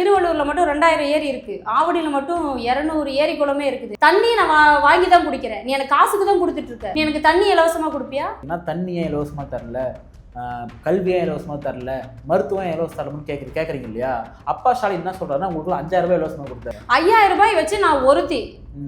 திருவள்ளூர்ல மட்டும் ரெண்டாயிரம் ஏரி இருக்கு. ஆவடியில மட்டும் இரநூறு ஏரி குளமே இருக்குது. தண்ணி நான் வாங்கி தான் குடிக்கிறேன். நீ எனக்கு காசுக்கு தான் கொடுத்துட்டு இருக்க. நீ எனக்கு தண்ணி இலவசமா கொடுப்பியா? நான் தண்ணியை இலவசமா இலவசமாக தரல. ஆஹ் கல்வி ஏன் இலவசமாக தரல? மருத்துவம் இலவசம் தரலன்னு கேட்குற கேட்குறீங்க இல்லையா? அப்பா ஸ்டாலின் என்ன சொல்றாருன்னா உங்களுக்கு அஞ்சாயிரம் ரூபாய் இலவசமாக கொடுத்தாரு ஐயாயிரம் ரூபாய் வச்சு நான் ஒருத்தி.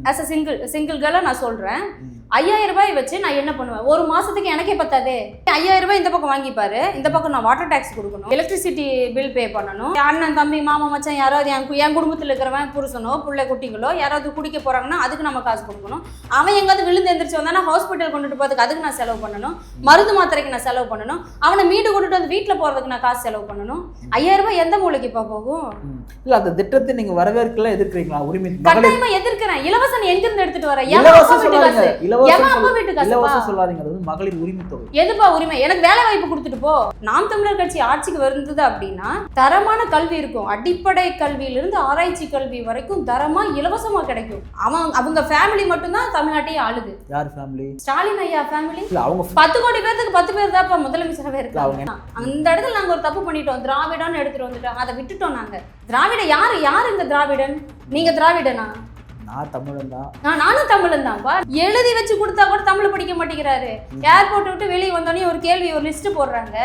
ஆஸ் அ சிங்கிள் சிங்கிள் கேர்ளாக நான் சொல்றேன். ம். ஐயாயிரம் ரூபாய் வச்சு நான் என்ன பண்ணுவேன்? ஒரு மாசத்துக்கு எனக்கே பத்தாதே. ஐயாயிரம் ரூபாய் இந்த பக்கம் வாங்கிப்பாரு. இந்த பக்கம் நான் வாட்டர் டேக்ஸ் கொடுக்கணும். எலக்ட்ரிசிட்டி பில் பே பண்ணணும். அண்ணன் தம்பி மாமா மச்சான் யாராவது என் என் குடும்பத்தில் இருக்கிறவன் புருஷனோ பிள்ளை குட்டிங்களோ யாராவது குடிக்க போறாங்கன்னா அதுக்கு நம்ம காசு கொடுக்கணும். அவன் எங்காவது விழுந்து எந்திரிச்சு வந்தானா ஹாஸ்பிட்டல் கொண்டுட்டு போறதுக்கு அதுக்கு நான் செலவு பண்ணணும். மருந்து மாத்திரைக்கு நான் செலவு பண்ணணும். அவனை மீடு கொண்டுட்டு வந்து வீட்டில் போறதுக்கு நான் காசு செலவு பண்ணணும். ஐயாயிரம் ரூபாய் எந்த மூளைக்குப்பா போகும்? ம். இல்ல அந்த திட்டத்தை நீங்க வரவேற்கல எதிர்க்கிறீங்களா? உரிமை கட்டாயமா எதிர்க்கிறேன். இலவசம் எங்கிருந்து எடுத்துட்டு வர. எவன் இலவசம் சொல்லாதீங்க. மகளிர் உரிமை தொகை. எதுப்பா உரிமை? எனக்கு வேலை வாய்ப்பு கொடுத்துட்டு போ. நாம் தமிழர் கட்சி ஆட்சிக்கு வந்தது அப்படின்னா தரமான கல்வி இருக்கும். அடிப்படை கல்வியிலிருந்து ஆராய்ச்சி கல்வி வரைக்கும் தரமா இலவசமா கிடைக்கும். அவன் அவங்க ஃபேமிலி மட்டும்தான் தமிழ்நாட்டையே ஆளுது. யார் ஃபேமிலி ஸ்டாலின் ஐயா ஃபேமிலி அவங்க பத்து கோடி பேர்த்துக்கு பத்து பேர் தான்ப்பா முதலமைச்சராகவே அவங்க இருக்காங்க. அந்த இடத்துல நாங்க ஒரு தப்பு பண்ணிட்டோம். திராவிடம்னு எடுத்துட்டு வந்துட்டோம். அதை விட்டுட்டோம் நாங்க. திராவிட யாரு? யாரு இந்த திராவிடன்? நீங்க திராவிடனா? நான் தமிழன் தான். நான் நானும் தமிழன் தான்ப்பா எழுதி வச்சு கொடுத்தா கூட தமிழ் படிக்க மாட்டேங்கிறாரு. ஏர்போர்ட் விட்டு வெளியே வந்தோடனே ஒரு கேள்வி ஒரு லிஸ்ட் போடுறாங்க.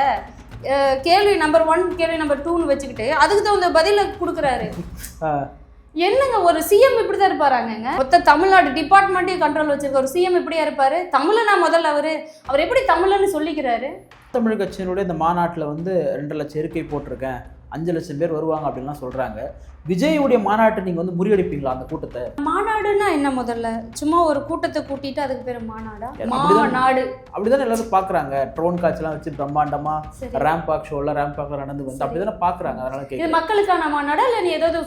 கேள்வி நம்பர் ஒன் கேள்வி நம்பர் டூன்னு வச்சுக்கிட்டு அதுக்கு தகுந்த பதில கொடுக்குறாரு. என்னங்க ஒரு சிஎம் இப்படி தான் இருப்பாராங்கங்க? மொத்த தமிழ்நாடு டிபார்ட்மெண்ட்டையும் கண்ட்ரோல் வச்சிருக்க ஒரு சிஎம் இப்படியா இருப்பாரு? தமிழனா முதல்ல அவரு? அவர் எப்படி தமிழன்னு சொல்லிக்கிறாரு? தமிழ் கட்சியினுடைய இந்த மாநாட்டில் வந்து ரெண்டு லட்சம் இருக்கை போட்டிருக்கேன். அஞ்சு லட்சம் பேர் வருவாங்க அப்படின்லாம் சொல்றாங்க. விஜயுடைய மாநாட்டை நீங்க வந்து முறியடிப்பீங்களா அந்த கூட்டத்தை? மாநாடுன்னா என்ன முதல்ல? சும்மா ஒரு கூட்டத்தை கூட்டிட்டு அதுக்கு பேரு மாநாடா. மாநாடு. அப்படிதானே எல்லாரும் பாக்குறாங்க. ட்ரோன் காட்சிலாம் வச்சு பிரம்மாண்டமா சரி. ரேம்ப் வாக் ஷோல ரேம்ப் வாக்ல நடந்து வந்து அப்படிதானே பாக்குறாங்க. அதனால இது கேட்குறேன் மக்களுக்கான மாநாடா? இல்லை நீ ஏதாவது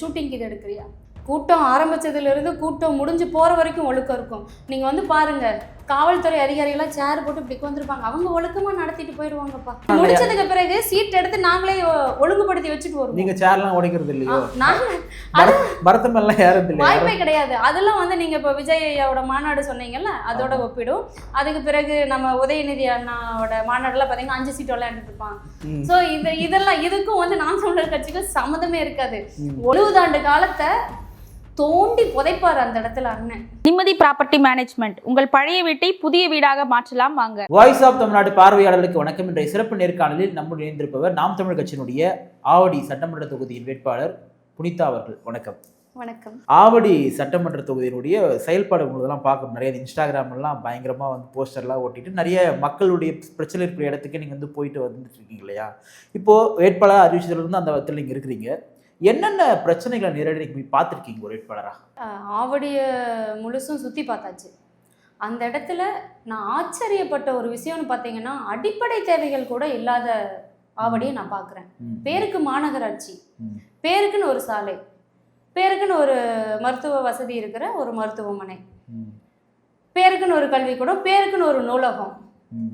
ஷூட்டிங் இது எடுக்கிறியா? கூட்டம் ஆரம்பிச்சதுல இருந்து கூட்டம் முடிஞ்சு போற வரைக்கும் ஒழுக்கம் இருக்கும். நீங்க வந்து பாருங்க. காவல்துறை அதிகாரிகளாம் சேர் போட்டு இப்படி உட்காந்துருப்பாங்க அவங்க ஒழுக்கமா நடத்திட்டு போயிடுவாங்கப்பா முடிச்சதுக்கு பிறகு சீட் எடுத்து நாங்களே ஒழுங்குபடுத்தி வச்சுட்டு வருவோம். நீங்க சேர்லாம் உடைக்கிறது இல்லையோ? நாங்க பரதம் எல்லாம் ஏறது இல்லையா? வாய்ப்பே கிடையாது. அதெல்லாம் வந்து நீங்க இப்போ விஜய் ஐயாவோட மாநாடு சொன்னீங்கல்ல அதோட ஒப்பிடும். அதுக்கு பிறகு நம்ம உதயநிதி அண்ணாவோட மாநாடுல பாத்தீங்கன்னா அஞ்சு சீட் விளையாண்டுட்டு இருப்பான். சோ இந்த இதெல்லாம் இதுக்கும் வந்து நான் தமிழர் கட்சிக்கு சம்மந்தமே இருக்காது. ம். எழுபதாண்டு காலத்தை தோண்டி புதைப்பாரு அந்த இடத்துல அண்ணன். நிம்மதி ப்ராப்பர்ட்டி மேனேஜ்மெண்ட். உங்கள் பழைய வீட்டை புதிய வீடாக மாற்றலாம் வாங்க. வாய்ஸ் ஆஃப் தமிழ்நாடு பார்வையாளர்களுக்கு வணக்கம். இன்றைய சிறப்பு நேர்காணலில் நம்முடன் இணைந்திருப்பவர் நாம் தமிழ் கட்சியினுடைய ஆவடி சட்டமன்ற தொகுதியின் வேட்பாளர் புனிதா அவர்கள். வணக்கம். வணக்கம். ஆவடி சட்டமன்ற தொகுதியினுடைய செயல்பாடு உங்களதெல்லாம் பார்க்க நிறைய இன்ஸ்டாகிராம்லாம் பயங்கரமாக வந்து போஸ்டர்லாம் ஓட்டிட்டு நிறைய மக்களுடைய பிரச்சனை இருக்கிற இடத்துக்கு நீங்கள் வந்து போயிட்டு வந்துட்டு இருக்கீங்க இல்லையா? இப்போது வேட்பாளர் அறிவிச்சதுலேருந்து அந்த விதத்தில் நீங்கள் இருக்கிறீங்க. என்னென்ன பிரச்சனைகளை நேரடி நீங்க போய் பார்த்துருக்கீங்க ஒரு வேட்பாளராக? ஆவடிய முழுசும் சுத்தி பார்த்தாச்சு. அந்த இடத்துல நான் ஆச்சரியப்பட்ட ஒரு விஷயம்னு பார்த்தீங்கன்னா அடிப்படை தேவைகள் கூட இல்லாத ஆவடியை நான் பார்க்குறேன். பேருக்கு மாநகராட்சி. பேருக்குன்னு ஒரு சாலை பேருக்குன்னு ஒரு மருத்துவ வசதி இருக்கிற ஒரு மருத்துவமனை பேருக்குன்னு ஒரு கல்விக்கூடம் பேருக்குன்னு ஒரு நூலகம்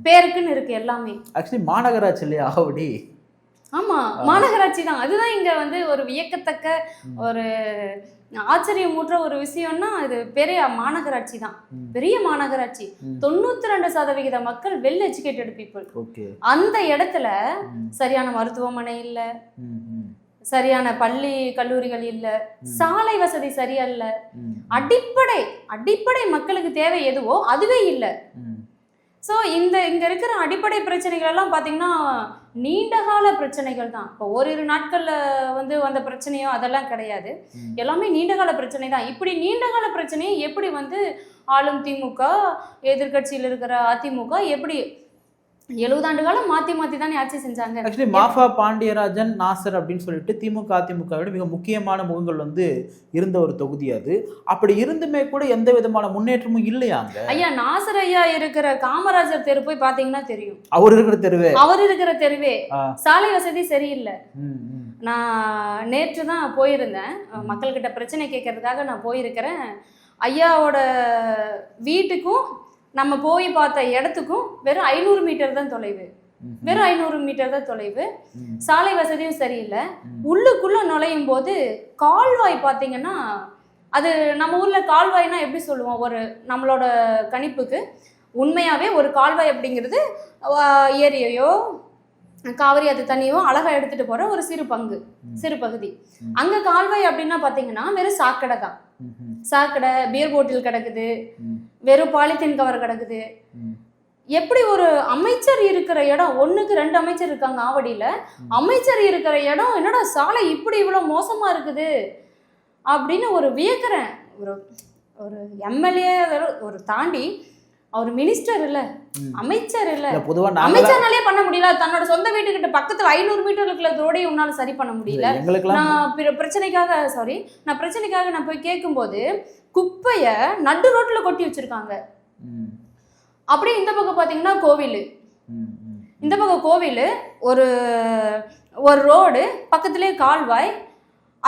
பேருக்குன்னு இருக்கு எல்லாமே. ஆக்சுவலி மாநகராட்சி இல்லையா ஆவடி? ஆமா மாநகராட்சி தான். அதுதான் இங்க வந்து ஒரு வியக்கத்தக்க. ஒரு ஆச்சரியமூற்ற ஒரு விஷயம்னா இது பெரிய மாநகராட்சி தான். பெரிய மாநகராட்சி. தொண்ணூத்தி ரெண்டு சதவிகித மக்கள் வெல் எஜுகேட்டட் பீப்புள் அந்த இடத்துல சரியான மருத்துவமனை இல்ல. சரியான பள்ளி கல்லூரிகள் இல்ல. சாலை வசதி சரியா இல்ல. அடிப்படை அடிப்படை மக்களுக்கு தேவை எதுவோ அதுவே இல்ல. ஸோ இந்த இங்க இருக்கிற அடிப்படை பிரச்சனைகள் எல்லாம் பாத்தீங்கன்னா நீண்டகால பிரச்சனைகள் தான். இப்போ ஓரிரு நாட்கள்ல வந்து வந்த பிரச்சனையோ அதெல்லாம் கிடையாது. எல்லாமே நீண்டகால பிரச்சனை தான். இப்படி நீண்டகால பிரச்சனையை எப்படி வந்து ஆளும் திமுக எதிர்க்கட்சியில் இருக்கிற அதிமுக எப்படி எழுபதாண்டு காலம் மாத்தி மாத்தி தானே ஆட்சி செஞ்சாங்க. ஆக்சுவலி மாஃபா பாண்டியராஜன் நாசர் அப்படின்னு சொல்லிட்டு திமுக அதிமுக விட மிக முக்கியமான முகங்கள் வந்து இருந்த ஒரு தொகுதி அது. அப்படி இருந்துமே கூட எந்த விதமான முன்னேற்றமும் இல்லையாங்க ஐயா நாசர் ஐயா இருக்கிற காமராஜர் தெரு போய் பாத்தீங்கன்னா தெரியும். அவர் இருக்கிற தெருவே? அவர் இருக்கிற தெருவே. சாலை வசதி சரியில்லை. நான் நேற்று தான் போயிருந்தேன். மக்கள்கிட்ட பிரச்சனை கேட்கறதுக்காக நான் போயிருக்கிறேன். ஐயாவோட வீட்டுக்கும் நம்ம போய் பார்த்த இடத்துக்கும் வெறும் ஐநூறு மீட்டர் தான் தொலைவு. வெறும் ஐநூறு மீட்டர் தான் தொலைவு. சாலை வசதியும் சரியில்லை. உள்ளுக்குள்ள நுழையும் போது கால்வாய் பார்த்தீங்கன்னா அது நம்ம ஊர்ல கால்வாய்னா எப்படி சொல்லுவோம்? ஒரு நம்மளோட கணிப்புக்கு உண்மையாவே ஒரு கால்வாய் அப்படிங்கிறது ஏரியையோ காவிரி அது தண்ணியும் அழகா எடுத்துட்டு போற ஒரு சிறு பங்கு சிறு பகுதி. அங்க கால்வாய் அப்படின்னா பாத்தீங்கன்னா வெறும் சாக்கடை தான். சாக்கடை பியர் போட்டில் கிடக்குது. வெறும் பாலித்தீன் கவர் கிடக்குது. எப்படி ஒரு அமைச்சர் இருக்கிற இடம் ஒண்ணுக்கு ரெண்டு அமைச்சர் இருக்காங்க ஆவடியில. அமைச்சர் இருக்கிற இடம் என்னடா சாலை இப்படி இவ்வளவு மோசமா இருக்குது அப்படின்னு ஒரு வியக்கிறேன் ஒரு ஒரு எம்எல்ஏ ஒரு தாண்டி அவர் மினிஸ்டர் இல்ல. அமைச்சர் இல்ல அமைச்சர்னாலே பண்ண முடியல தன்னோட சொந்த வீட்டுக்கிட்ட பக்கத்துல ஐநூறு மீட்டர் இருக்கிற ரோடையும் உன்னால சரி பண்ண முடியல நான் பிர- பிரச்சனைக்காக சாரி நான் பிரச்சனைக்காக நான் போய் கேட்கும்போது குப்பைய நடு ரோட்ல கொட்டி வச்சிருக்காங்க. அப்படியே இந்த பக்கம் பாத்தீங்கன்னா கோவில். இந்த பக்கம் கோவில் ஒரு ஒரு ரோடு பக்கத்துலேயே கால்வாய்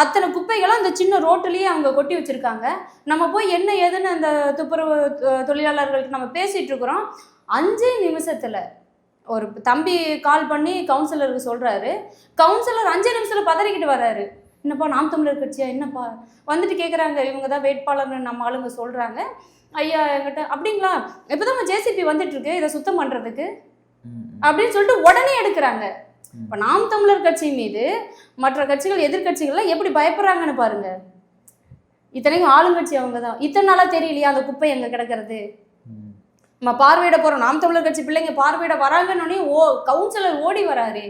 அத்தனை குப்பைகளும் அந்த சின்ன ரோட்டுலேயே அவங்க கொட்டி வச்சுருக்காங்க. நம்ம போய் என்ன ஏதுன்னு அந்த துப்புரவு தொழிலாளர்கள்ட்ட நம்ம பேசிகிட்டு இருக்கிறோம். அஞ்சே நிமிஷத்தில் ஒரு தம்பி கால் பண்ணி கவுன்சிலருக்கு சொல்கிறாரு கவுன்சிலர் அஞ்சே நிமிஷத்தில் பதறிக்கிட்டு வர்றாரு. என்னப்பா நாம் தமிழர் கட்சியா? என்னப்பா? வந்துட்டு கேட்குறாங்க இவங்க தான் வேட்பாளர்னு நம்ம ஆளுங்க சொல்கிறாங்க ஐயா என்கிட்ட அப்படிங்களா? இப்போ தான் ஜேசிபி வந்துட்டு இருக்கு இதை சுத்தம் பண்ணுறதுக்கு. அப்படின்னு சொல்லிட்டு உடனே எடுக்கிறாங்க. இப்ப நாம் தமிழர் கட்சி மீது மற்ற கட்சிகள் எதிர்க்கட்சிகள்லாம் எப்படி பயப்படுறாங்கன்னு பாருங்க. இத்தனைக்கும் ஆளுங்கட்சி அவங்க தான். இத்தனை நாளா தெரியலையா அந்த குப்பை எங்க கிடக்கிறது. நம்ம பார்வையிட போறோம். நாம் தமிழர் கட்சி பிள்ளைங்க பார்வையிட வராங்கன்னு ஓ கவுன்சிலர் ஓடி வராரு.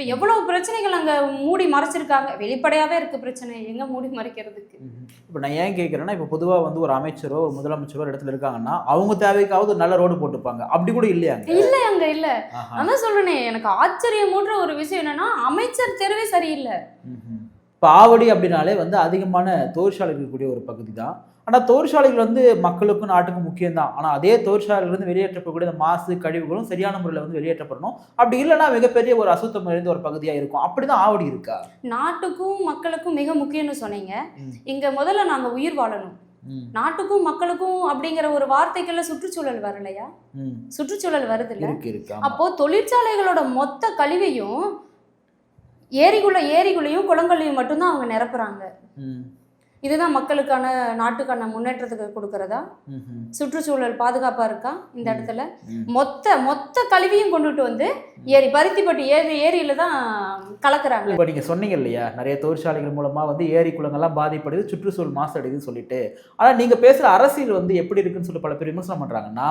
இப்ப எவ்வளவு பிரச்சனைகள் அங்க மூடி மறைச்சிருக்காங்க? வெளிப்படையாவே இருக்கு பிரச்சனை. எங்க மூடி மறைக்கிறதுக்கு? இப்போ நான் ஏன் கேட்குறேன்னா இப்போ பொதுவாக வந்து ஒரு அமைச்சரோ ஒரு முதலமைச்சரோ ஒரு இடத்துல இருக்காங்கன்னா அவங்க தேவைக்காவது ஒரு நல்ல ரோடு போட்டுப்பாங்க. அப்படி கூட இல்லையாங்க இல்ல அங்க இல்ல. அதான் சொல்றேனே எனக்கு ஆச்சரியமூட்டுற ஒரு விஷயம் என்னன்னா அமைச்சர் தெருவே சரியில்லை. இப்போ ஆவடி அப்படின்னாலே வந்து அதிகமான தொழிற்சாலைகள் இருக்கக்கூடிய ஒரு பகுதி தான் ஆனால் தொழிற்சாலைகள் வந்து மக்களுக்கும் நாட்டுக்கும் முக்கியம் தான் ஆனால் அதே தொழிற்சாலையிலிருந்து வெளியேற்றப்படக்கூடிய இந்த மாசு கழிவுகளும் சரியான முறையில் வந்து வெளியேற்றப்படணும் அப்படி இல்லைன்னா மிகப்பெரிய ஒரு அசுத்தம் நிறைந்த ஒரு பகுதியாக இருக்கும் அப்படிதான் ஆவடி இருக்கா நாட்டுக்கும் மக்களுக்கும் மிக முக்கியம்னு சொன்னீங்க. இங்க முதல்ல நாங்க உயிர் வாழணும். நாட்டுக்கும் மக்களுக்கும் அப்படிங்கிற ஒரு வார்த்தைக்குள்ள சுற்றுச்சூழல் வரலையா. சுற்றுச்சூழல் வருது இல்ல. அப்போ தொழிற்சாலைகளோட மொத்த கழிவையும் ஏரிக்குள்ள ஏரிக்குள்ளேயும் குளங்கள்லையும் மட்டும்தான் அவங்க நிரப்புறாங்க. இதுதான் மக்களுக்கான நாட்டுக்கான முன்னேற்றத்துக்கு கொடுக்கறதா. சுற்றுச்சூழல் பாதுகாப்பா இருக்கா இந்த இடத்துல. மொத்த மொத்த கழிவையும் கொண்டுட்டு வந்து ஏரி பருத்திப்பட்டி ஏரி ஏரியில தான் கலக்குறாங்க. இப்போ நீங்கள் சொன்னீங்க இல்லையா நிறைய தொழிற்சாலைகள் மூலமாக வந்து ஏரி குளங்கள்லாம் பாதிப்படுது சுற்றுச்சூழல் மாசடையுதுன்னு சொல்லிட்டு. ஆனால் நீங்கள் பேசுகிற அரசியல் வந்து எப்படி இருக்குன்னு சொல்லி பல பேர் விமர்சனம் பண்ணுறாங்கன்னா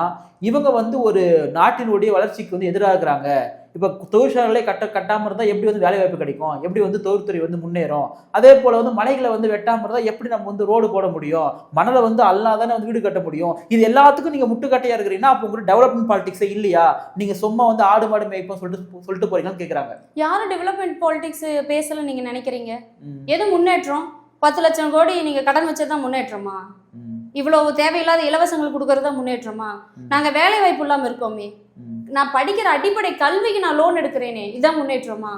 இவங்க வந்து ஒரு நாட்டினுடைய வளர்ச்சிக்கு வந்து எதிராக இருக்கிறாங்க இப்போ தொழிற்சாலைகளே கட்ட கட்டாமல் இருந்தால் எப்படி வந்து வேலை வாய்ப்பு கிடைக்கும்? எப்படி வந்து தொழில்துறை வந்து முன்னேறும்? அதே போல் வந்து மலைகளை வந்து வெட்டாமல் இருந்தால் எப்படி நம்ம வந்து ரோடு போட முடியும்? மணலை வந்து அல்லாதானே வந்து வீடு கட்ட முடியும்? இது எல்லாத்துக்கும் நீங்கள் முட்டுக்கட்டையாக இருக்கிறீங்கன்னா அப்போ உங்களுக்கு டெவலப்மெண்ட் பாலிடிக்ஸே இல்லையா? நீங்கள் சும்மா வந்து ஆடு மாடு மேய்ப்போம் சொல்லிட்டு சொல்லிட்டு போறீங்கன்னு கேட்குறாங்க யாரு டெவலப்மெண்ட் பாலிடிக்ஸ் பேசல நீங்க நினைக்கிறீங்க? எது முன்னேற்றம்? பத்து லட்சம் கோடி நீங்க கடன் வச்சதுதான் முன்னேற்றமா? இவ்வளவு தேவையில்லாத இலவசங்கள் கொடுக்கறதா முன்னேற்றமா? ம். நாங்க வேலை வாய்ப்பு இல்லாம இருக்கோமே. நான் படிக்கிற அடிப்படை கல்விக்கு நான் லோன் எடுக்கிறேனே இதான் முன்னேற்றமா.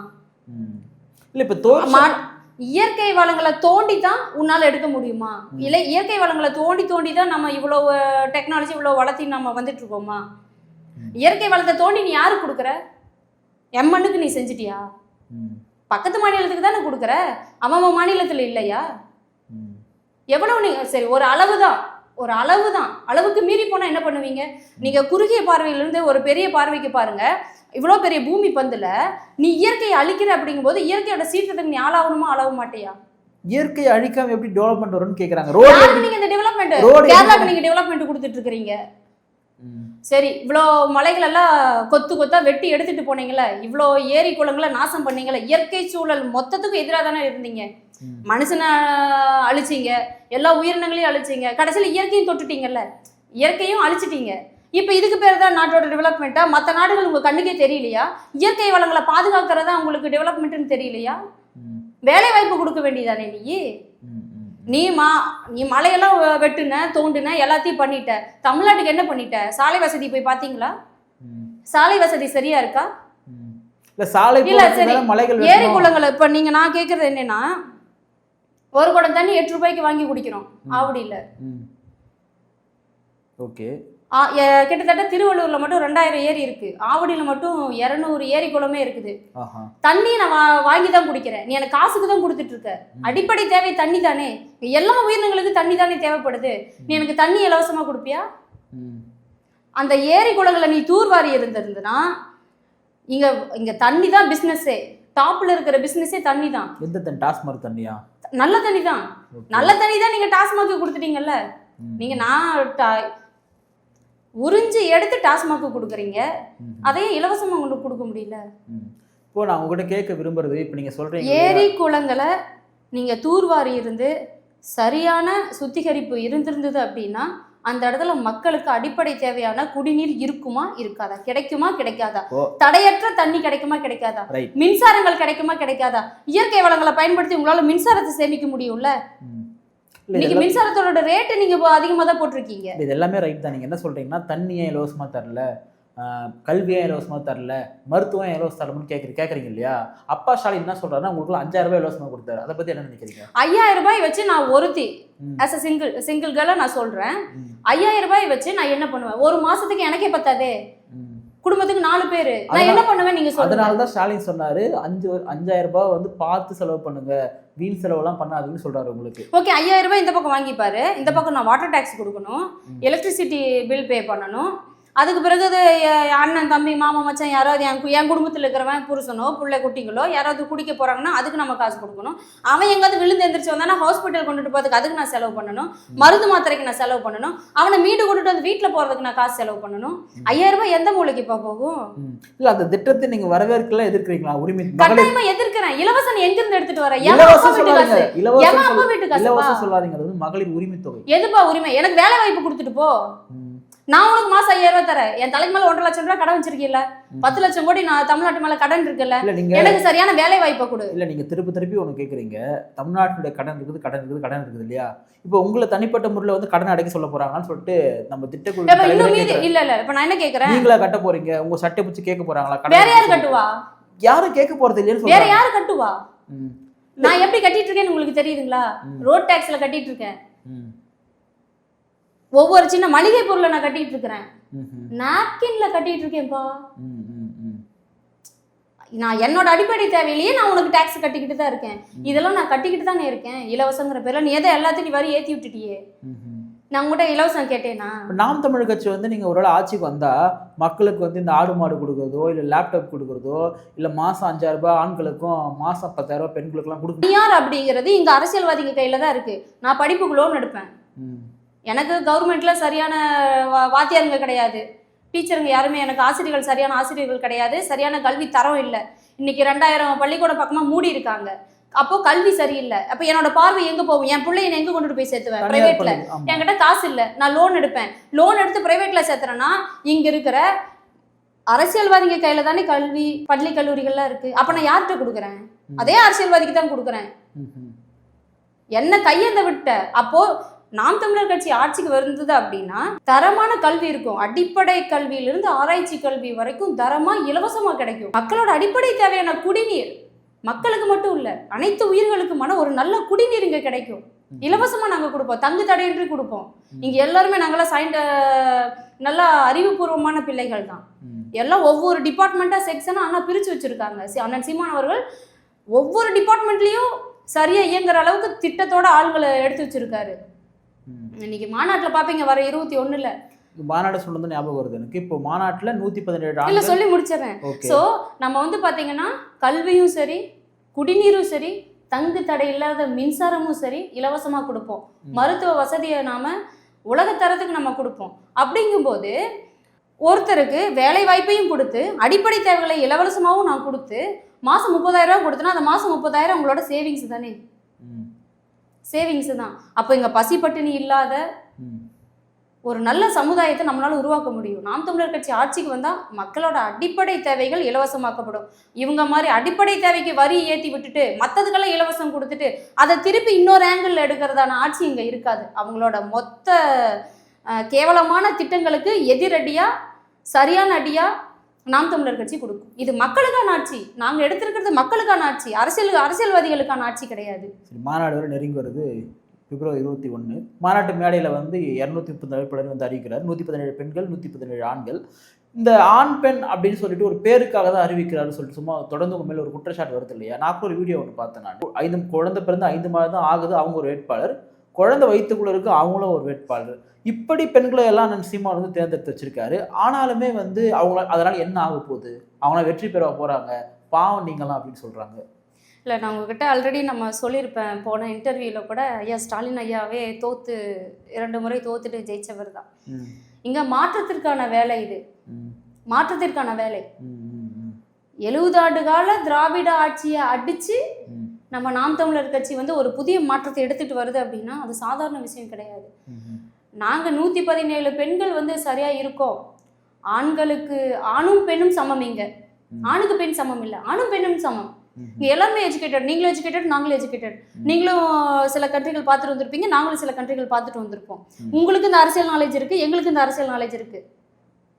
இல்ல இப்ப இயற்கை வளங்களை தோண்டி தான் உன்னால எடுக்க முடியுமா? இல்லை இயற்கை வளங்களை தோண்டி தோண்டி தான் நம்ம இவ்வளவு டெக்னாலஜி இவ்வளவு வளர்த்தி நம்ம வந்துட்டு இருக்கோமா. இயற்கை வளத்தை தோண்டி நீ யாருக்கு கொடுக்குற? எம்மண்ணுக்கு நீ செஞ்சிட்டியா. பக்கத்து மாநிலத்துக்கு தானே கொடுக்குற? அவன் மாநிலத்துல இல்லையா. எவ்வளவு நீங்க சரி ஒரு அளவு தான் ஒரு அளவு தான் அளவுக்கு மீறி போனா என்ன பண்ணுவீங்க? நீங்க குறுகிய பார்வையிலிருந்து ஒரு பெரிய பார்வைக்கு பாருங்க. இவ்வளோ பெரிய பூமி பந்துல நீ இயற்கையை அழிக்கிற அப்படிங்கும்போது இயற்கையோட சீற்றத்துக்கு நீ ஆளாகணுமா ஆளாக மாட்டியா? இயற்கையை அழிக்காம எப்படி டெவலப்மெண்ட் வரும்னு கேக்குறாங்க. ரோடு யாருக்கு நீங்க இந்த டெவலப்மெண்ட் ரோடு கேரளாக்கு நீங்க டெவலப்மெண்ட் கொடுத்துட்டு இருக்கிறீங்க. சரி இவ்வளோ மலைகள் எல்லாம் கொத்து கொத்தா வெட்டி எடுத்துட்டு போனீங்கல்ல இவ்வளோ ஏரி குளங்களை நாசம் பண்ணீங்கல்ல இயற்கை சூழல் மொத்தத்துக்கும் எதிராக தானே இருந்தீங்க. மனுஷனை அழிச்சிங்க எல்லா உயிரினங்களையும் அழிச்சிங்க. கடைசியில் இயற்கையும் தொட்டுட்டீங்கல்ல? இயற்கையும் அழிச்சிட்டீங்க. இப்போ இதுக்கு பேர் தான் நாட்டோட டெவலப்மெண்ட்டா மற்ற நாடுகள் உங்கள் கண்ணுக்கே தெரியலையா? இயற்கை வளங்களை பாதுகாக்கிறதா உங்களுக்கு டெவலப்மெண்ட்னு தெரியலையா? வேலை வாய்ப்பு கொடுக்க வேண்டியதானே நீ? நீ மா நீ மலையெல்லாம் வெட்டுன தோண்டுன எல்லாத்தையும் பண்ணிட்ட. தமிழ்நாட்டுக்கு என்ன பண்ணிட்ட? சாலை வசதி போய் பாத்தீங்களா? சாலை வசதி சரியா இருக்கா? இல்ல சாலை இல்ல, சரி. மலைகள் ஏரி. குளங்களை இப்ப நீங்க நான் கேக்குறது என்னன்னா ஒரு குடம் தண்ணி எட்டு ரூபாய்க்கு வாங்கி குடிக்கிறோம். ம். ஆவடியில ம். ஓகே. கிட்டத்தட்ட திருவள்ளூர்ல மட்டும் ரெண்டாயிரம் ஏரி இருக்கு. ஆவடியில மட்டும் இருநூறு ஏரி குளமே இருக்குது. தண்ணி நான் வாங்கி தான் குடிக்கிறேன். நீ எனக்கு காசுக்கு தான் கொடுத்துட்டு இருக்க. அடிப்படை தேவை தண்ணி தானே. எல்லா உயிரினங்களுக்கு தண்ணி தானே தேவைப்படுது. நீ எனக்கு தண்ணி இலவசமா கொடுப்பியா. அந்த ஏரி குளங்களை நீ தூர்வாரி இருந்திருந்தனா இங்க இங்க தண்ணி தான் பிசினஸே டாப்ல இருக்கிற பிசினஸே தண்ணி தான். எந்த டாஸ்மார்க் தண்ணியா? நல்ல தண்ணி தான். நல்ல தண்ணி தான் நீங்க டாஸ்மாக்கு கொடுத்துட்டீங்கல்ல. நீங்க நான் உறிஞ்சு எடுத்து டாஸ்மாக்கு கொடுக்குறீங்க. அதையே இலவசமா உங்களுக்கு கொடுக்க முடியல. இப்போ நான் உங்ககிட்ட கேட்க விரும்புறது இப்போ நீங்க சொல்றீங்க ஏரி குளங்களை நீங்க தூர்வாரி இருந்து சரியான சுத்திகரிப்பு இருந்திருந்தது அப்படின்னா அந்த இடத்துல மக்களுக்கு அடிப்படை தேவையான குடிநீர் இருக்குமா இருக்காதா? கிடைக்குமா கிடைக்காதா. தடையற்ற தண்ணி கிடைக்குமா கிடைக்காதா? மின்சாரங்கள் கிடைக்குமா கிடைக்காதா? இயற்கை வளங்களை பயன்படுத்தி உங்களால மின்சாரத்தை சேமிக்க முடியும்ல? இன்னைக்கு மின்சாரத்தோட ரேட்டு நீங்க அதிகமா தான் போட்டிருக்கீங்க. இது எல்லாமே ரைட் தான். நீங்க என்ன சொல்றீங்கன்னா தண்ணி ஏன் இலவசமா தரல. ஆஹ் கல்வி ஏன் இலவசமா தரல? மருத்துவம் ஏன் இலவசம் தரலன்னு கேட்குறீங்க கேட்குறீங்க இல்லையா? அப்பா ஸ்டாலின் என்ன சொல்றாருன்னா உங்களுக்கு அஞ்சாயிரம் ரூபாய் இலவசமா கொடுத்தாரு. அதை பத்தி என்ன நினைக்கிறீங்க? ஐயாயிரம் ரூபாய் வச்சு நான் ஒருத்தி. ஆஸ் அ சிங்கிள் சிங்கிள் கேர்ல நான் சொல்றேன். ம். ஐயாயிரம் ரூபாய் வச்சு நான் என்ன பண்ணுவேன்? ஒரு மாசத்துக்கு எனக்கே பத்தாதே. குடும்பத்துக்கு நாலு பேரு. நான் என்ன பண்ணுவேன் நீங்க அதனால தான் ஸ்டாலின் சொன்னாரு அஞ்சு அஞ்சாயிரம் ரூபாய் வந்து பார்த்து செலவு பண்ணுங்க. வீண் செலவெல்லாம் பண்ணாதீங்கன்னு சொல்றாரு உங்களுக்கு. ஓகே ஐயாயிரம் ரூபாய் இந்த பக்கம் வாங்கிப்பாரு. இந்த பக்கம் நான் வாட்டர் டேக்ஸ் கொடுக்கணும். எலக்ட்ரிசிட்டி பில் பே பண்ணணும். அதுக்கு பிறகு எ- அண்ணன் தம்பி மாமா மச்சான் யாராவது என் என் குடும்பத்தில் இருக்கிறவன் புருஷனோ பிள்ளை குட்டிங்களோ யாராவது குடிக்க போறாங்கன்னா அதுக்கு நம்ம காசு கொடுக்கணும். அவன் எங்காவது விழுந்து எந்திரிச்சு வந்தானா ஹாஸ்பிட்டல் கொண்டுட்டு போறதுக்கு அதுக்கு நான் செலவு பண்ணணும். மருந்து மாத்திரைக்கு நான் செலவு பண்ணணும். அவனை மீண்டு கொண்டுட்டு வந்து வீட்டில் போறதுக்கு நான் காசு செலவு பண்ணணும். ஐயாயிரம் ரூபாய் எந்த மூளைக்கு இப்போ போகும். இல்ல அந்த திட்டத்தை நீங்க வரவேற்கலாம் எதிர்க்கிறீங்களா? உரிமை மகளிர் கட்டாயமா எதிர்க்கிறேன். இலவசம் எங்கிருந்து எடுத்துட்டு வரேன் இலவசம் வீட்டு காசு. இலவசம் சொல்லாதீங்க. அது மகளிர் உரிமை தொகை எதுப்பா உரிமை? எனக்கு வேலை வாய்ப்பு கொடுத்துட்டு போ. நான் உனக்கு மாசம் ஐயாயிரம் ரூபாய் தரேன். என் தலைக்கு மேல ஒன்றரை லட்சம் ரூபாய் கடன் வச்சிருக்கீல்ல? பத்து லட்சம் கோடி நான் தமிழ்நாட்டு மேல கடன் இருக்குல்ல? எனக்கு சரியான வேலை வாய்ப்பை கொடு. இல்ல நீங்க திருப்பி திருப்பி ஒன்று கேக்குறீங்க. தமிழ்நாட்டுடைய கடன் இருக்குது கடன் இருக்குது கடன் இருக்குது இல்லையா? இப்போ உங்களை தனிப்பட்ட முறையில் வந்து கடன் அடைக்க சொல்ல போறாங்கன்னு சொல்லிட்டு நம்ம திட்டக்குழு இப்ப இன்னும் மீதி. இல்ல இல்ல இப்ப நான் என்ன கேக்குறேன்? நீங்களா கட்ட போறீங்க? உங்க சட்டை பிடிச்சி கேட்க போறாங்களா? வேற யாரு கட்டுவா. யாரும் கேட்க போறது இல்லைன்னு வேற யாரு கட்டுவா. நான் எப்படி கட்டிட்டு இருக்கேன்னு உங்களுக்கு தெரியுதுங்களா. ரோட் டாக்ஸ்ல கட்டிட்டு இருக்கேன். ஒவ்வொரு சின்ன மளிகை பொருளை நான் கட்டிட்டு இருக்கிறேன். நாப்கின்ல கட்டிட்டு இருக்கேன்ப்பா. நான் என்னோட அடிப்படை தேவையிலேயே நான் உனக்கு டாக்ஸ் கட்டிக்கிட்டு தான் இருக்கேன். இதெல்லாம் நான் கட்டிக்கிட்டு தானே இருக்கேன். இலவசங்கிற பேர்ல நீ எதை எல்லாத்தையும் நீ வரி ஏத்தி விட்டுட்டியே. நான் உங்ககிட்ட இலவசம் கேட்டேனா? நாம் தமிழ் கட்சி வந்து நீங்க ஒரு ஆட்சிக்கு வந்தா மக்களுக்கு வந்து இந்த ஆடு மாடு கொடுக்கறதோ இல்ல லேப்டாப் கொடுக்கறதோ இல்ல மாசம் அஞ்சாயிரம் ரூபாய் ஆண்களுக்கும் மாசம் பத்தாயிரம் ரூபாய் பெண்களுக்கெல்லாம் கொடுக்க தனியார் அப்படிங்கிறது இங்க அரசியல்வாதிங்க கையில தான் இருக்கு. நான் படிப்புக்கு லோன் எடுப்பேன். எனக்கு கவர்மெண்ட்ல சரியான வா- வாத்தியாருங்க கிடையாது. டீச்சருங்க யாருமே எனக்கு ஆசிரியர்கள் சரியான ஆசிரியர்கள் கிடையாது. சரியான கல்வி தரம் இல்லை. இன்னைக்கு ரெண்டாயிரம் பள்ளிக்கூடம் பக்கமா மூடி இருக்காங்க. அப்போ கல்வி சரியில்லை. அப்போ என்னோட பார்வை எங்க போகும்? என் பிள்ளைய நான் எங்க கொண்டு போய் சேர்த்துவேன்? பிரைவேட்ல. என்கிட்ட காசு இல்லை. நான் லோன் எடுப்பேன். லோன் எடுத்து பிரைவேட்ல சேர்த்துறேன்னா இங்க இருக்கிற அரசியல்வாதிங்க கையில தானே கல்வி பள்ளி கல்லூரிகள்லாம் இருக்கு. அப்ப நான் யார்கிட்ட கொடுக்குறேன். அதே அரசியல்வாதிக்கு தான் கொடுக்குறேன். என்ன கையேந்த விட்ட? அப்போ நாம் தமிழர் கட்சி ஆட்சிக்கு வந்தது அப்படின்னா தரமான கல்வி இருக்கும். அடிப்படை கல்வியிலிருந்து ஆராய்ச்சி கல்வி வரைக்கும் தரமா இலவசமா கிடைக்கும். மக்களோட அடிப்படை தேவையான குடிநீர் மக்களுக்கு மட்டும் இல்ல அனைத்து உயிர்களுக்குமான ஒரு நல்ல குடிநீர் இங்க கிடைக்கும். இலவசமா நாங்க கொடுப்போம். தங்கு தடையின்றி கொடுப்போம். இங்க எல்லாருமே நாங்கெல்லாம் சைண்ட நல்லா அறிவுபூர்வமான பிள்ளைகள் தான். எல்லாம் ஒவ்வொரு டிபார்ட்மெண்ட்டா செக்ஷனா ஆனா பிரிச்சு வச்சிருக்காங்க. சி- அண்ணன் சீமான் அவர்கள் ஒவ்வொரு டிபார்ட்மெண்ட்லயும் சரியா இயங்குற அளவுக்கு திட்டத்தோட ஆள்களை எடுத்து வச்சிருக்காரு. இன்னைக்கு மாநாட்டுல பாப்பீங்க வர இருபத்தி இது மாநாடு சொன்னது ஞாபகம் வருது எனக்கு. இப்போ மாநாட்டுல நூத்தி பதினேழு இல்ல சொல்லி முடிச்சிடுறேன். சோ நம்ம வந்து பாத்தீங்கன்னா கல்வியும் சரி குடிநீரும் சரி தங்கு தடை இல்லாத மின்சாரமும் சரி இலவசமா கொடுப்போம். மருத்துவ வசதியை நாம உலகத்தரத்துக்கு நம்ம கொடுப்போம். அப்படிங்கும்போது ஒருத்தருக்கு வேலை வாய்ப்பையும் கொடுத்து அடிப்படை தேவைகளை இலவசமாகவும் நான் கொடுத்து மாசம் முப்பதாயிரம் ரூபாய் கொடுத்தனா அந்த மாசம் முப்பதாயிரம் உங்களோட சேவிங்ஸ் தானே. சேவிங்ஸ் தான். அப்போ இங்க பசி பட்டினி இல்லாத. ஒரு நல்ல சமுதாயத்தை நம்மளால உருவாக்க முடியும். நாம் தமிழர் கட்சி ஆட்சிக்கு வந்தா மக்களோட அடிப்படை தேவைகள் இலவசமாக்கப்படும். இவங்க மாதிரி அடிப்படை தேவைக்கு வரி ஏத்தி விட்டுட்டு மத்ததுக்கெல்லாம் இலவசம் கொடுத்துட்டு அதை திருப்பி இன்னொரு ஆங்கிள் எடுக்கிறதான ஆட்சி இங்க இருக்காது. அவங்களோட மொத்த கேவலமான திட்டங்களுக்கு எதிரடியா சரியான அடியா நாம் தமிழர் கட்சி கொடுக்கும். இது மக்களுக்கான ஆட்சி. நாங்கள் எடுத்திருக்கிறது மக்களுக்கான ஆட்சி. அரசியல் அரசியல்வாதிகளுக்கான ஆட்சி கிடையாது. சரி மாநாடு வரை நெருங்கி வருது. பிப்ரவரி இருபத்தி ஒன்று மாநாட்டு மேடையில் வந்து இரநூத்தி முப்பது வேட்பாளர் வந்து அறிவிக்கிறார். நூற்றி பதினேழு பெண்கள் நூற்றி பதினேழு ஆண்கள். இந்த ஆண் பெண் அப்படின்னு சொல்லிட்டு ஒரு பேருக்காக தான் அறிவிக்கிறாருன்னு சொல்லிட்டு சும்மா தொடர்ந்து உங்க மேலே ஒரு குற்றச்சாட்டு வருது இல்லையா? நான் ஒரு வீடியோ ஒன்று பார்த்தேன் நான். ஐந்து குழந்தை பிறந்து ஐந்து மாதம் தான் ஆகுது அவங்க ஒரு வேட்பாளர். குழந்தை வயிற்றுக்குள்ள இருக்கு அவங்களும் ஒரு வேட்பாளர். இப்படி பெண்களை எல்லாம் சீமான் வந்து தேர்ந்தெடுத்து வச்சிருக்காரு. ஆனாலுமே வந்து அவங்க அதனால என்ன ஆக போகுது? அவங்கள வெற்றி பெற போறாங்க. பாவம் நீங்களாம் அப்படின்னு சொல்றாங்க. இல்லை நான் உங்ககிட்ட ஆல்ரெடி நம்ம சொல்லியிருப்பேன். போன இன்டர்வியூவில் கூட ஐயா ஸ்டாலின் ஐயாவே தோத்து இரண்டு முறை தோத்துட்டு ஜெயிச்சவர் தான். இங்கே மாற்றத்திற்கான வேலை இது. மாற்றத்திற்கான வேலை. எழுபது ஆண்டு கால திராவிட ஆட்சியை அடிச்சு ம், நம்ம நாம் தமிழர் கட்சி வந்து ஒரு புதிய மாற்றத்தை எடுத்துட்டு வருது அப்படின்னா அது சாதாரண விஷயம் கிடையாது. ம், ம். நாங்க நூத்தி பதினேழு பெண்கள் வந்து சரியா இருக்கோம். ஆண்களுக்கு ஆணும் பெண்ணும் சமம் இங்க. ஆணுக்கு பெண் சமம் இல்ல. ஆணும் பெண்ணும் சமம். எல்லாருமே எஜுகேட்டட் நீங்களும் எஜுகேட்டட் நாங்களும் எஜுகேட்டட். நீங்களும் சில கண்ட்ரிகள் பார்த்துட்டு வந்திருப்பீங்க நாங்களும் சில கண்ட்ரிகள் பார்த்துட்டு வந்திருப்போம். உங்களுக்கு இந்த அரசியல் நாலேஜ் இருக்கு எங்களுக்கு இந்த அரசியல் நாலேஜ் இருக்கு.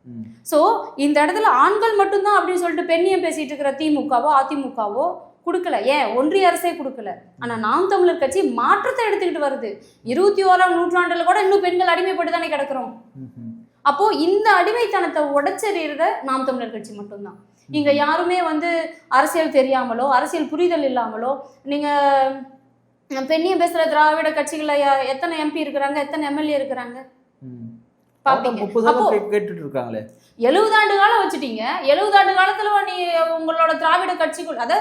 ம், ஸோ இந்த இடத்துல ஆண்கள் மட்டும்தான் அப்படின்னு சொல்லிட்டு பெண்ணியம் பேசிட்டு இருக்கிற திமுகவோ அதிமுகவோ கொடுக்கல. ஏன்? ஒன்றிய அரசே கொடுக்கல. ஆனா நாம் தமிழர் கட்சி மாற்றத்தை எடுத்துக்கிட்டு வருது. இருபத்தி ஓராம் நூற்றாண்டுல கூட இன்னும் பெண்கள் அடிமைப்பட்டு தானே கிடக்குறோம். அப்போ இந்த அடிமைத்தனத்தை உடைச்செறியறத நாம் தமிழர் கட்சி மட்டும்தான். இங்க யாருமே வந்து அரசியல் தெரியாமலோ அரசியல் புரிதல் இல்லாமலோ நீங்க பெண்ணியம் பேசுற திராவிட கட்சிகள்ல எத்தனை எம்பி இருக்கிறாங்க எத்தனை எம்எல்ஏ இருக்கிறாங்க? எழுபது ஆண்டு காலம் வச்சுட்டீங்க. எழுபது ஆண்டு காலத்துல நீ உங்களோட திராவிட கட்சிக்குள் அத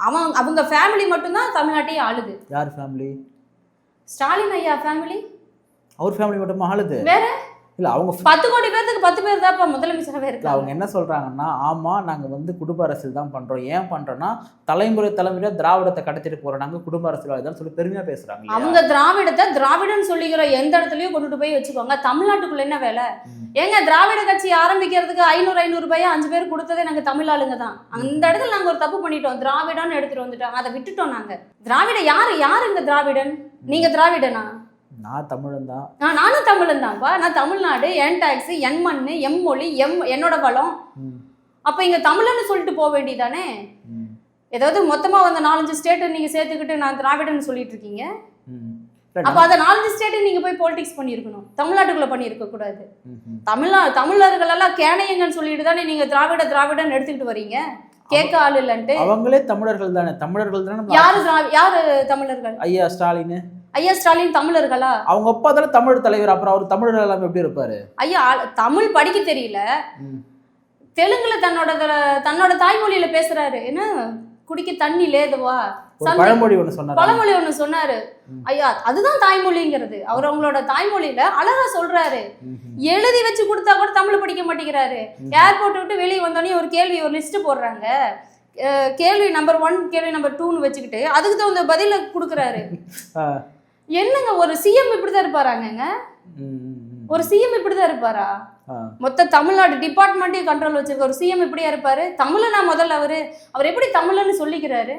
அவன் அவங்க ஃபேமிலி மட்டும்தான் தமிழ்நாட்டையே ஆளுது. யார் ஃபேமிலி ஸ்டாலின் ஐயா ஃபேமிலி அவர் ஃபேமிலி மட்டுமா ஆளுது? வேற? இல்ல அவங்க பத்து கோடி பேர்த்துக்கு பத்து பேர் தான் இப்ப முதலமைச்சராகவே இருக்காங்க. அவங்க என்ன சொல்றாங்கன்னா ஆமா நாங்க வந்து குடும்ப அரசியல் தான் பண்றோம். ஏன் பண்றோம்னா தலைமுறை தலைமுறையா திராவிடத்தை கடத்திட்டு போறோம் நாங்க குடும்ப அரசியல் தான் சொல்லி பெருமையா பேசுறாங்க இல்லையா? அவங்க திராவிடத்தை திராவிடன் சொல்லிக்கிற எந்த இடத்துலயும் கொண்டுட்டு போய் வச்சுக்கோங்க. தமிழ்நாட்டுக்குள்ள என்ன வேலை. ஏங்க திராவிட கட்சி ஆரம்பிக்கிறதுக்கு ஐநூறு ஐநூறு ரூபாய் அஞ்சு பேர் கொடுத்ததே நாங்க தமிழ் ஆளுங்க தான். அந்த இடத்துல நாங்க ஒரு தப்பு பண்ணிட்டோம். திராவிடம்னு எடுத்துட்டு வந்துட்டோம். அதை விட்டுட்டோம் நாங்க. திராவிட யாரு? யாரு இங்க திராவிடன்? நீங்க திராவிடனா? நான் தமிழன் தான். நான் நானும் தமிழன் தான்ப்பா நான் தமிழ்நாடு என் டாக்ஸ் என் மண்ணு எம் மொழி எம் என்னோட பலம் அப்ப இங்க தமிழன்னு சொல்லிட்டு போக வேண்டியதானே? ஏதாவது மொத்தமா வந்து நாலஞ்சு ஸ்டேட் நீங்க சேர்த்துக்கிட்டு நான் திராவிடன்னு சொல்லிட்டு இருக்கீங்க? அப்ப அதை நாலஞ்சு ஸ்டேட் நீங்க போய் பாலிடிக்ஸ் பண்ணியிருக்கணும். தமிழ்நாட்டுக்குள்ள பண்ணியிருக்க கூடாது. தமிழ்நா தமிழர்கள் எல்லாம் கேனையங்கன்னு சொல்லிட்டு தானே நீங்க திராவிட திராவிடன்னு எடுத்துக்கிட்டு வரீங்க? கேட்க ஆள் இல்லன்ட்டு. அவங்களே தமிழர்கள் தானே. தமிழர்கள் தானே யாரு யாரு தமிழர்கள்? ஐயா ஸ்டாலின். ஐயா ஸ்டாலின் தமிழர்களா அவங்க அப்பா தானே தமிழ் தலைவர் அப்புறம் அவர் தமிழர் எல்லாமே எப்படி இருப்பாரு ஐயா தமிழ் படிக்க தெரியல. தெலுங்குல தன்னோட தன்னோட தாய்மொழியில பேசுறாரு என்ன குடிக்க தண்ணி லேதுவா. பழமொழி ஒண்ணு சொன்னாரு பழமொழி ஒண்ணு சொன்னாரு. ஐயா அதுதான் தாய்மொழிங்கிறது அவர் அவங்களோட தாய்மொழியில அழகா சொல்றாரு. எழுதி வச்சு கொடுத்தா கூட தமிழ் படிக்க மாட்டேங்கிறாரு. ஏர்போர்ட் விட்டு வெளியே வந்தோடனே ஒரு கேள்வி ஒரு லிஸ்ட் போடுறாங்க கேள்வி நம்பர் ஒன் கேள்வி நம்பர் டூன்னு வச்சுக்கிட்டு அதுக்கு தகுந்த பதில கொடுக்குறாரு. என்னங்க ஒரு சிஎம் இப்படிதான் ம். ஒரு சிஎம் இப்படிதான் இருப்பாரா. மொத்த தமிழ்நாடு டிபார்ட்மெண்ட்டையும் கண்ட்ரோல் வச்சிருக்க ஒரு சிஎம் இப்படியா இருப்பாரு? தமிழனா முதல்ல அவரு? அவர் எப்படி தமிழன்னு சொல்லிக்கிறாரு?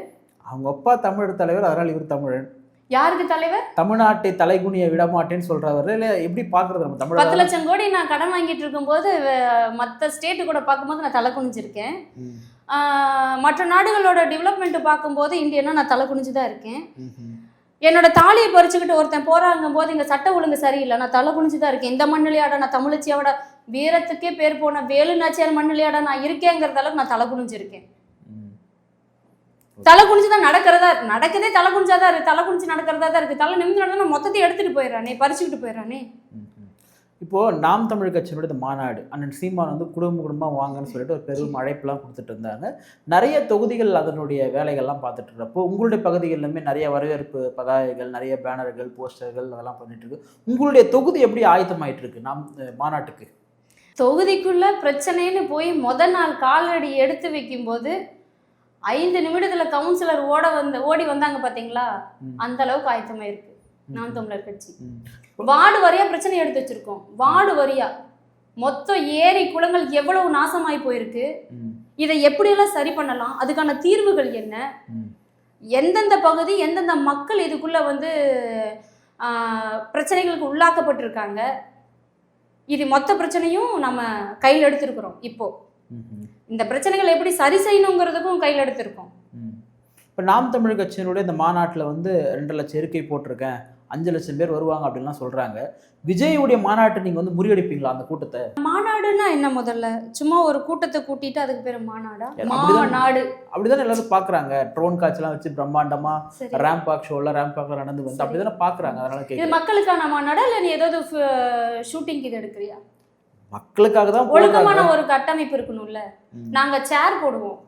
அவங்க அப்பா தமிழர் தலைவர் அதனால இவர் தமிழன். யாருக்கு தலைவர்? தமிழ்நாட்டை தலைகுனிய விட மாட்டேன்னு சொல்றவர். இல்ல எப்படி பாக்குறது நம்ம பத்து தமிழர் லட்சம் கோடி நான் கடன் வாங்கிட்டு இருக்கும்போது மத்த ஸ்டேட்டு கூட பார்க்கும்போது நான் தலை குனிஞ்சிருக்கேன் மற்ற நாடுகளோட டெவலப்மெண்ட் பார்க்கும்போது இந்தியனா நான் தலை குனிஞ்சு தான் இருக்கேன். என்னோட தாலியை பறிச்சுக்கிட்டு ஒருத்தன் போறாங்கும் போது இங்க சட்ட ஒழுங்கு சரியில்லை. நான் தலை குனிஞ்சு தான் இருக்கேன். இந்த மண்ணிலையாட நான் தமிழச்சியோட வீரத்துக்கே பேர் போன வேலு நாச்சியார் மண்ணிலையாட நான் இருக்கேங்கிறத அளவுக்கு நான் தலை குனிஞ்சிருக்கேன். தலை குனிஞ்சு தான் நடக்கிறதா நடக்கதே தலை குனிஞ்சாதான் இருக்கு. தலை குனிஞ்சு நடக்கிறதா தான் இருக்கு. தலை நிமிந்து நடந்தா மொத்தத்தையும் எடுத்துட்டு போயிடறானே பறிச்சுக்கிட்டு போயிடறானே. ம், ம். இப்போ நாம் தமிழ் கட்சியினுடைய மாநாடு அண்ணன் சீமான் வந்து குடும்ப குடும்பமாக வாங்கன்னு சொல்லிட்டு ஒரு பெரும் அழைப்புலாம் கொடுத்துட்டு இருந்தாங்க நிறைய தொகுதிகள் அதனுடைய வேலைகள்லாம் பார்த்துட்டு இருக்கப்போ உங்களுடைய பகுதிகளிலுமே நிறைய வரவேற்பு பதாகைகள் நிறைய பேனர்கள் போஸ்டர்கள் அதெல்லாம் பண்ணிட்டு இருக்கு உங்களுடைய தொகுதி எப்படி ஆயத்தமாயிட்டு இருக்கு நாம் மாநாட்டுக்கு தொகுதிக்குள்ள பிரச்சனைன்னு போய் முத நாள் காலடி எடுத்து வைக்கும்போது ஐந்து நிமிடத்துல கவுன்சிலர் ஓட வந்து ஓடி வந்தாங்க பாத்தீங்களா ம். அந்த அளவுக்கு ஆயத்தமா இருக்கு நாம் தமிழர் கட்சி. வார்டு வரியா பிரச்சனை எடுத்து வச்சிருக்கோம். வார்டு வரியா. மொத்தம் ஏரி குளங்கள் எவ்வளவு நாசமாய் போயிருக்கு? இதை எப்படியெல்லாம் சரி பண்ணலாம்? அதுக்கான தீர்வுகள் என்ன? எந்தெந்த பகுதி எந்தெந்த மக்கள் இதுக்குள்ள வந்து பிரச்சனைகளுக்கு உள்ளாக்கப்பட்டிருக்காங்க? இது மொத்த பிரச்சனையும் நம்ம கையில் எடுத்திருக்கிறோம் இப்போ. இந்த பிரச்சனைகளை எப்படி சரி செய்யணுங்கிறதுக்கும் கையில் எடுத்திருக்கோம். இப்போ நாம் தமிழ் கட்சியினுடைய இந்த மாநாட்டில் வந்து ரெண்டு லட்சம் இருக்கை போட்டிருக்கேன். அஞ்சு லட்சம் பேர் வருவாங்க அப்படின்லாம் சொல்றாங்க. விஜயுடைய மாநாட்டை நீங்க வந்து முறியடிப்பீங்களா அந்த கூட்டத்தை? மாநாடுன்னா என்ன முதல்ல? சும்மா ஒரு கூட்டத்தை கூட்டிட்டு அதுக்கு பேரு மாநாடா. மாநாடு அப்படிதானே எல்லாரும் பாக்குறாங்க. ட்ரோன் காட்சிலாம் வச்சு பிரம்மாண்டமா ரேம்ப் வாக் ஷோல ரேம்ப் வாக்ல நடந்து வந்து. அப்படிதானே பாக்குறாங்க. அதனால கேட்குறேன் மக்களுக்கான மாநாடா இல்ல நீ ஏதாவது ஷூட்டிங் இது எடுக்கிறியா? மக்களுக்காக தான் ஒழுக்கமான. ஒரு கட்டமைப்பு இருக்கணும்ல. நாங்க சேர் போடுவோம்.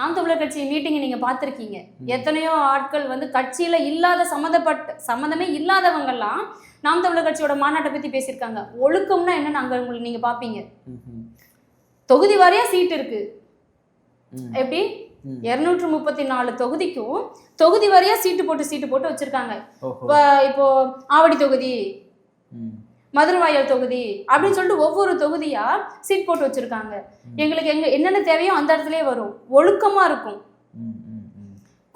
நாம் தமிழர் கட்சி மீட்டிங் நீங்க பார்த்திருக்கீங்க. எத்தனையோ ஆட்கள் வந்து கட்சியில இல்லாத சம்மந்தப்பட்ட சம்மந்தமே இல்லாதவங்கெல்லாம் நாம் தமிழர் கட்சியோட மாநாட்டை பத்தி பேசியிருக்காங்க. ஒழுக்கம்னா என்னன்னு அங்க உங்களுக்கு நீங்க பாப்பீங்க ம், ம், தொகுதி வாரியா சீட் இருக்கு. எப்படி. இருநூற்று முப்பத்தி நாலு தொகுதிக்கும் தொகுதி வாரியா சீட்டு போட்டு சீட்டு போட்டு வச்சிருக்காங்க. இப்ப ஆவடி தொகுதி மதுரவாயல் தொகுதி அப்படின்னு சொல்லிட்டு ஒவ்வொரு தொகுதியா சீட் போட்டு வச்சிருக்காங்க. எங்களுக்கு எங்க என்னென்ன தேவையோ அந்த இடத்துலயே வரும். ஒழுக்கமா இருக்கும்.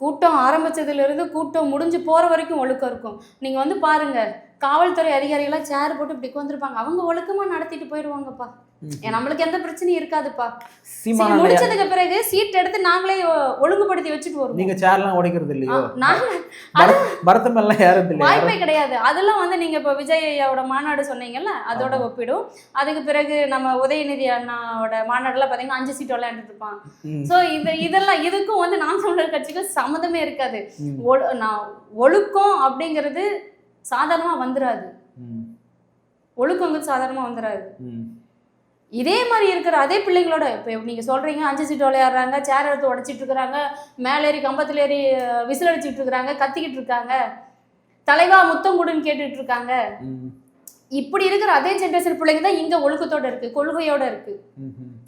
கூட்டம் ஆரம்பிச்சதுல இருந்து கூட்டம் முடிஞ்சு போற வரைக்கும் ஒழுக்கம் இருக்கும். நீங்க வந்து பாருங்க காவல்துறை அதிகாரிகள்லாம் சேர் போட்டு இப்படி உட்காந்துருப்பாங்க அவங்க ஒழுக்கமா நடத்திட்டு போயிடுவாங்கப்பா நம்மளுக்கு எந்த பிரச்சனையும் இருக்காதுப்பா. முடிச்சதுக்கு பிறகு சீட் எடுத்து நாங்களே ஒழுங்குபடுத்தி வச்சுட்டு வருவோம். நீங்க சேர்லாம் உடைக்கிறது இல்லையோ? நாங்க பரத்தம் எல்லாம் யாரும் வாய்ப்பே கிடையாது. அதெல்லாம் வந்து நீங்க இப்ப விஜய் ஐயாவோட மாநாடு சொன்னீங்கல்ல அதோட ஒப்பிடும். அதுக்கு பிறகு நம்ம உதயநிதி அண்ணாவோட மாநாடுல பாத்தீங்கன்னா அஞ்சு சீட் விளையாண்டுட்டு இருப்பான் சோ இது இதெல்லாம் இதுக்கும் வந்து நாம் தமிழர் கட்சிக்கு சம்மந்தமே இருக்காது. நான் ஒழுக்கம் அப்படிங்கிறது சாதாரணமா வந்துராது. ம், ஒழுக்கங்கிறது சாதாரணமா வந்துராது. ம். இதே மாதிரி இருக்கிற அதே பிள்ளைங்களோட இப்போ நீங்க சொல்றீங்க அஞ்சு சீட் விளையாடுறாங்க சேர் எடுத்து உடச்சிட்டு இருக்கிறாங்க மேலே ஏறி கம்பத்துல ஏறி விசில் அடிச்சிட்டு இருக்கிறாங்க கத்திக்கிட்டு இருக்காங்க. தலைவா முத்தம் கொடுன்னு கேட்டுட்டு இருக்காங்க. இப்படி இருக்கிற அதே ஜென்ரேஷன் பிள்ளைங்க தான் இங்க ஒழுக்கத்தோட இருக்கு கொள்கையோட இருக்கு.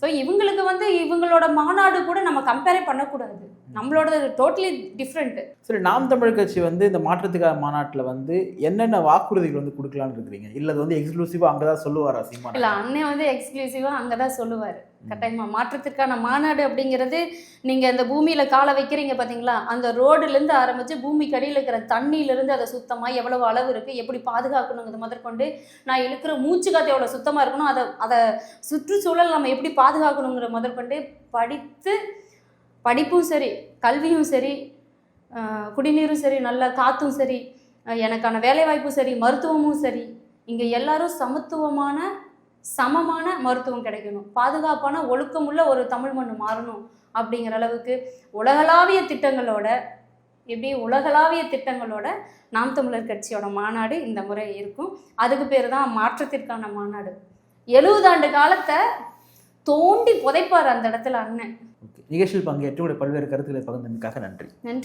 ஸோ இவங்களுக்கு வந்து இவங்களோட மாநாடு கூட நம்ம கம்பேரே பண்ணக்கூடாது. நம்மளோட டோட்டலி டிஃப்ரெண்ட் சரி நாம் தமிழர் கட்சி வந்து இந்த மாற்றத்துக்கான மாநாட்டுல வந்து என்னென்ன வாக்குறுதிகள் வந்து கொடுக்கலாம்னு இருக்கிறீங்க? இல்ல அது வந்து எக்ஸ்க்ளூசிவா அங்கதான் சொல்லுவாரா சீமான் இல்ல அண்ணன் வந்து எக்ஸ்க்ளூசிவா அங்கதான் சொல்லுவாரு. கட்டாயமா மாற்றத்திற்கான மாநாடு அப்படிங்கிறது நீங்க இந்த பூமியில காலை வைக்கிறீங்க பாத்தீங்களா? அந்த ரோடுல இருந்து ஆரம்பிச்சு பூமிக்கு அடியில இருக்கிற தண்ணியில இருந்து அதை சுத்தமா எவ்வளவு அளவு இருக்கு எப்படி பாதுகாக்கணுங்கிறது முதற்கொண்டு நான் இழுக்கிற மூச்சு காத்து எவ்வளவு சுத்தமா இருக்கணும் அதை அதை சுற்றுச்சூழல் நம்ம எப்படி பாதுகாக்கணுங்கிற முதற்கொண்டு படித்து படிப்பும் சரி கல்வியும் சரி குடிநீரும் சரி நல்ல காத்தும் சரி எனக்கான வேலைவாய்ப்பும் சரி மருத்துவமும் சரி இங்கே எல்லாரும் சமத்துவமான சமமான மருத்துவம் கிடைக்கணும். பாதுகாப்பான ஒழுக்கமுள்ள ஒரு தமிழ் மண் மாறணும் அப்படிங்கிற அளவுக்கு உலகளாவிய திட்டங்களோட எப்படி உலகளாவிய திட்டங்களோட நாம் தமிழர் கட்சியோட மாநாடு இந்த முறை இருக்கும். அதுக்கு பேர் தான் மாற்றத்திற்கான மாநாடு. எழுபது ஆண்டு காலத்தை தோண்டி புதைப்பார் அந்த இடத்துல அண்ணன். நிகழ்ச்சியில் பங்கேற்று உங்களுடைய பல்வேறு கருத்துக்களை பகிர்ந்தமைக்காக நன்றி. நன்றி.